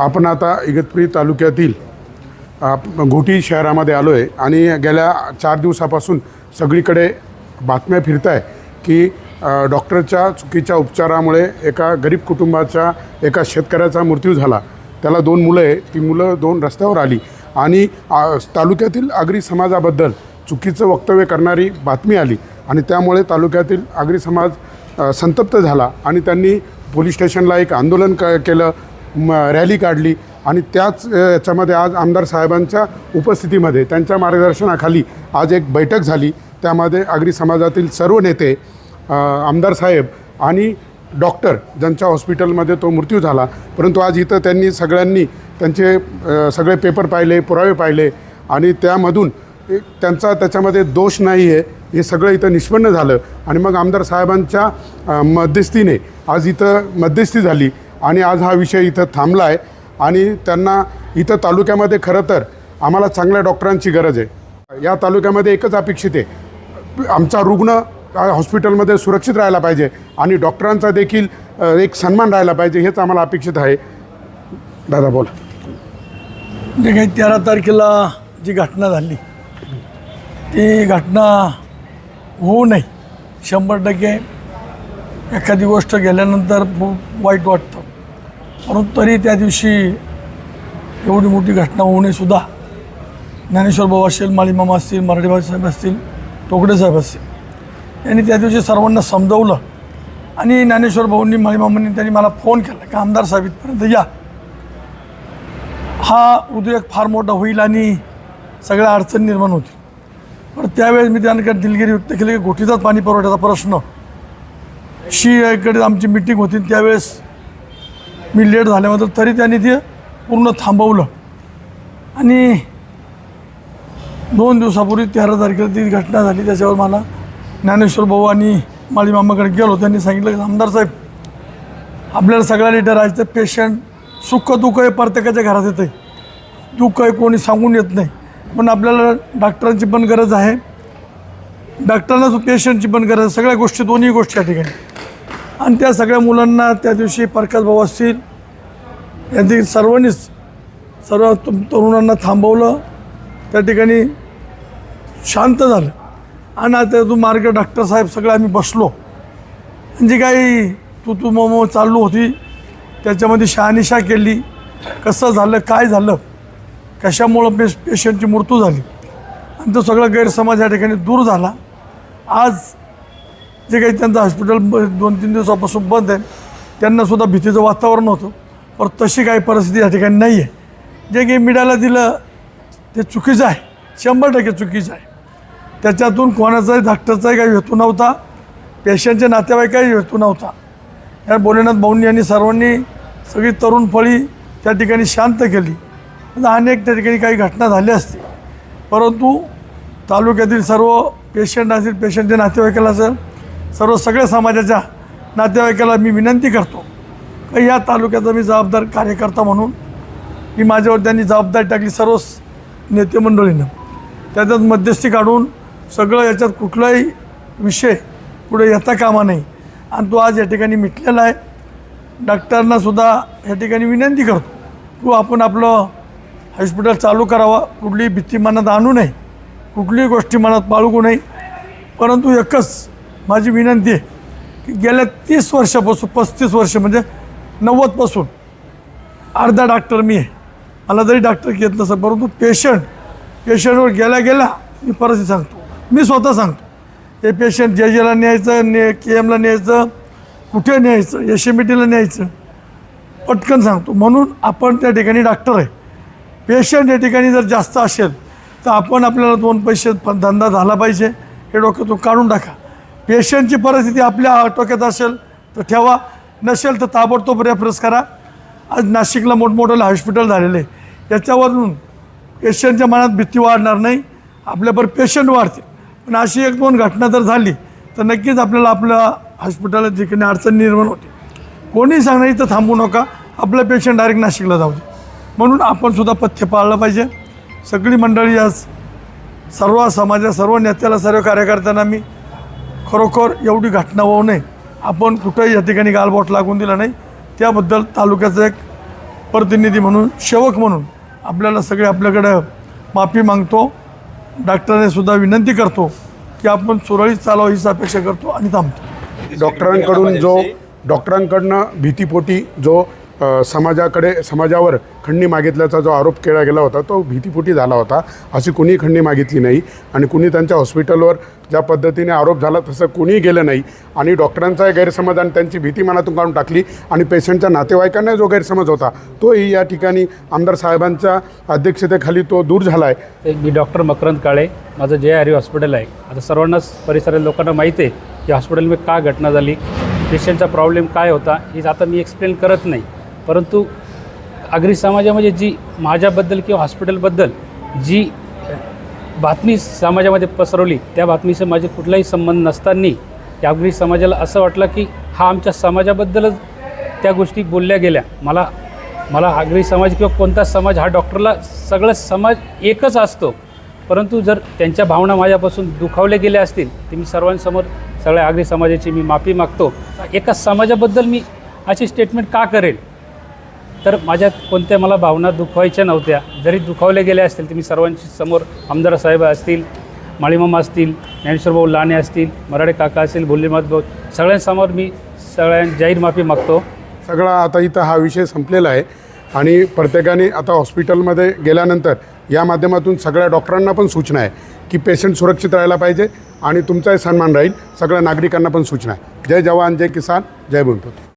आपण आता इगतपुरी तालुक्यातील घोटी शहरामध्ये आलो आहे आणि गेल्या चार दिवसापासून सगळीकडे बातम्या फिरत आहे की डॉक्टरच्या चुकीच्या उपचारामुळे एका गरीब कुटुंबाच्या एका शेतकऱ्याचा मृत्यू झाला. त्याला दोन मुलं आहे ती मुलं दोन रस्त्यावर आली. आणि तालुक्यातील आगरी समाजाबद्दल चुकीचं वक्तव्य करणारी बातमी आली आणि त्यामुळे तालुक्यातील आगरी समाज संतप्त झाला आणि त्यांनी पोलीस स्टेशनला एक आंदोलन क केलं म रॅली काढली आणि त्याच याच्यामध्ये आज आमदार साहेबांच्या उपस्थितीमध्ये त्यांच्या मार्गदर्शनाखाली आज एक बैठक झाली. त्यामध्ये आगरी समाजातील सर्व नेते आमदार साहेब आणि डॉक्टर ज्यांच्या हॉस्पिटलमध्ये तो मृत्यू झाला. परंतु आज इथं त्यांनी सगळ्यांनी त्यांचे सगळे पेपर पाहिले पुरावे पाहिले आणि त्यामधून एक त्यांचा त्याच्यामध्ये दोष नाही आहे हे सगळं इथं निष्पन्न झालं. आणि मग आमदार साहेबांच्या मध्यस्थीने आज इथं मध्यस्थी झाली. आणि आज हा विषय इथं थांबला आहे आणि त्यांना इथं तालुक्यामध्ये खरं तर आम्हाला चांगल्या डॉक्टरांची गरज आहे. या तालुक्यामध्ये एकच अपेक्षित आहे. आमचा रुग्ण हॉस्पिटलमध्ये सुरक्षित राहायला पाहिजे आणि डॉक्टरांचा देखील एक सन्मान राहायला पाहिजे हेच आम्हाला अपेक्षित आहे. दादा बोला. जे म्हणजे काही तेरा तारखेला जी घटना झाली ती घटना होऊ नये शंभर टक्के. एखादी गोष्ट गेल्यानंतर खूप वाईट वाटतं. परंतु तरी त्या दिवशी एवढी मोठी घटना होऊ नये सुद्धा ज्ञानेश्वर भाऊ असेल माळीमामा असतील मराठी साहेब असतील टोकडे साहेब असतील यांनी त्या दिवशी सर्वांना समजवलं. आणि ज्ञानेश्वर भाऊंनी माळीमामांनी त्यांनी मला फोन केला की आमदार साहेब इथपर्यंत या. हा उद्योग फार मोठा होईल आणि सगळ्या अडचण निर्माण होतील. पण त्यावेळेस मी त्यांना दिलगिरी व्यक्त केली की गोठीचाच पाणी पुरवठ्याचा प्रश्न. शी आमची मिटिंग होती त्यावेळेस मी लेट झाल्याबद्दल तरी त्यांनी ते पूर्ण थांबवलं. आणि दोन दिवसापूर्वी तेरा तारखेला ती घटना झाली. त्याच्यावर मला ज्ञानेश्वर भाऊ आणि माळी मामाकडे गेलो. त्यांनी सांगितलं की आमदार साहेब आपल्याला सगळ्या लिटर राहायचं पेशंट सुख दुःख हे प्रत्येकाच्या घरात येतं आहे दुःख आहे कोणी सांगून येत नाही. पण आपल्याला डॉक्टरांची पण गरज आहे. डॉक्टरांना पेशंटची पण गरज आहे. सगळ्या गोष्टी दोन्ही गोष्टी या ठिकाणी. आणि त्या सगळ्या मुलांना त्या दिवशी प्रकाश भाऊ असतील यांनी सर्वांनीच सर्व तुम तरुणांना थांबवलं. त्या ठिकाणी शांत झालं. आणि आता तू मार्ग डॉक्टर साहेब सगळं आम्ही बसलो. आणि जी काही तू तू मग चालू होती त्याच्यामध्ये शहानिशा केली. कसं झालं काय झालं कशामुळं पेश पेशंटची मृत्यू झाली. आणि तो सगळा गैरसमज या ठिकाणी दूर झाला. आज जे काही त्यांचं हॉस्पिटल दोन तीन दिवसापासून बंद आहे त्यांनासुद्धा भीतीचं वातावरण होतं. पण तशी काही परिस्थिती या ठिकाणी नाही आहे जे काही मीडियाला दिलं ते चुकीचं आहे. शंभर टक्के चुकीचं आहे. त्याच्यातून कोणाचाही डॉक्टरचाही काही हेतू नव्हता. पेशंटच्या नातेवाईकही हेतू नव्हता. या भोलेनाथ भाऊंनी यांनी सर्वांनी सगळी तरुण फळी त्या ठिकाणी शांत केली. अनेक त्या ठिकाणी काही घटना झाल्या असतील. परंतु तालुक्यातील सर्व पेशंट असतील पेशंटच्या नातेवाईकाला असेल सर्व सगळ्या समाजाच्या नातेवाईकाला मी विनंती करतो का या तालुक्याचा मी जबाबदार कार्यकर्ता म्हणून ही माझ्यावर त्यांनी जबाबदारी टाकली सर्व नेते मंडळीनं. त्याच्यात मध्यस्थी काढून सगळं याच्यात कुठलाही विषय पुढे येता कामा नाही आणि तो आज या ठिकाणी मिटलेला आहे. डॉक्टरांनासुद्धा या ठिकाणी विनंती करतो तू आपण आपलं हॉस्पिटल चालू करावं कुठलीही भीती मनात आणू नये. कुठलीही गोष्टी मनात बाळगू नये. परंतु एकच माझी विनंती आहे की गेल्या तीस वर्षापासून पस्तीस वर्ष म्हणजे नव्वदपासून अर्धा डॉक्टर मी आहे. मला जरी डॉक्टर घेत नसं परंतु पेशंट पेशंटवर गेल्या गेला मी परत सांगतो. मी स्वतः सांगतो. हे पेशंट जे जेला न्यायचं ने के एमला न्यायचं कुठे न्यायचं एस एम टीला न्यायचं पटकन सांगतो. म्हणून आपण त्या ठिकाणी डॉक्टर आहे. पेशंट या ठिकाणी जर जास्त असेल तर आपण आपल्याला दोन पैसे धंदा झाला पाहिजे. हे डोक्यातून काढून टाका. पेशंटची परिस्थिती आपल्या टोक्यात असेल तर ठेवा. नसेल तर ताबडतोब रेफरन्स करा. आज नाशिकला मोठमोठं हॉस्पिटल झालेलं. आहे याच्यावरून पेशंटच्या मनात भीती वाढणार नाही. आपल्यावर पेशंट वाढते पण अशी एक दोन घटना जर झाली तर नक्कीच आपल्याला आपल्या हॉस्पिटलात जिकडे अडचण निर्माण होते. कोणी सांगणार इथं थांबू नका. आपलं पेशंट डायरेक्ट नाशिकला जाऊ दे. म्हणून आपणसुद्धा पथ्य पाळलं पाहिजे. सगळी मंडळी आज सर्व समाजा सर्व नेत्याला सर्व कार्यकर्त्यांना मी खरोखर एवढी घटना होऊ नये. आपण कुठंही या ठिकाणी गालबोट लागून दिला नाही. त्याबद्दल तालुक्याचं एक प्रतिनिधी म्हणून सेवक म्हणून आपल्याला सगळे आपल्याकडं माफी मागतो. डॉक्टरांनीसुद्धा सुद्धा विनंती करतो की आपण सुरळीत चालावं हीच अपेक्षा करतो आणि थांबतो. डॉक्टरांकडून जो डॉक्टरांकडनं भीतीपोटी जो समाजाकडे समाजावर खंडणी मागितल्याचा जो आरोप केला गेला होता तो भीतीपोटी झाला होता. अशी कुणी खंडणी मागितली नाही आणि कुणी त्यांच्या हॉस्पिटलवर ज्या पद्धतीने आरोप झाला तसं कुणीही गेलं नाही. आणि डॉक्टरांचाही गैरसमज आणि त्यांची भीती मनातून काढून टाकली आणि पेशंटच्या नातेवाईकांना जो गैरसमज होता तोही या ठिकाणी आमदार साहेबांच्या अध्यक्षतेखाली तो दूर झाला आहे एक मी डॉक्टर मकरंद काळे माझं जे आर हॉस्पिटल आहे. आता सर्वांनाच परिसरातील लोकांना माहिती आहे की हॉस्पिटलमध्ये का घटना झाली पेशंटचा प्रॉब्लेम काय होता हे आता मी एक्सप्लेन करत नाही. परंतु आगरी समाजामध्ये जी माझ्याबद्दल किंवा हॉस्पिटलबद्दल जी बातमी समाजामध्ये पसरवली त्या बातमीचा माझे कुठलाही संबंध नसताना या आगरी समाजाला असं वाटलं की हा आमच्या समाजाबद्दलच त्या गोष्टी बोलल्या गेल्या. मला मला आगरी समाज किंवा कोणता समाज हा डॉक्टरला सगळं समाज एकच असतो. परंतु जर त्यांच्या भावना माझ्यापासून दुखावल्या गेल्या असतील तर मी सर्वांसमोर सगळ्या आगरी समाजाची मी माफी मागतो. एका समाजाबद्दल मी अशी स्टेटमेंट का करेल? तर माझ्यात कोणत्या मला भावना दुखवायच्या नव्हत्या. जरी दुखावल्या गेल्या असतील तर मी सर्वांची समोर आमदार साहेब असतील माळीमामा असतील ज्ञानेश्वर भाऊ लाणे असतील मराठे काका असतील भोलेनाथ भाऊ सगळ्यांसमोर मी सगळ्यां जाहीर माफी मागतो. सगळा आता इथं हा विषय संपलेला आहे आणि प्रत्येकाने आता हॉस्पिटलमध्ये गेल्यानंतर या माध्यमातून सगळ्या डॉक्टरांना पण सूचना आहे की पेशंट सुरक्षित राहायला पाहिजे आणि तुमचाही सन्मान राहील सगळ्या नागरिकांना पण सूचना आहे. जय जवान जय किसान जय भूमिपुत्र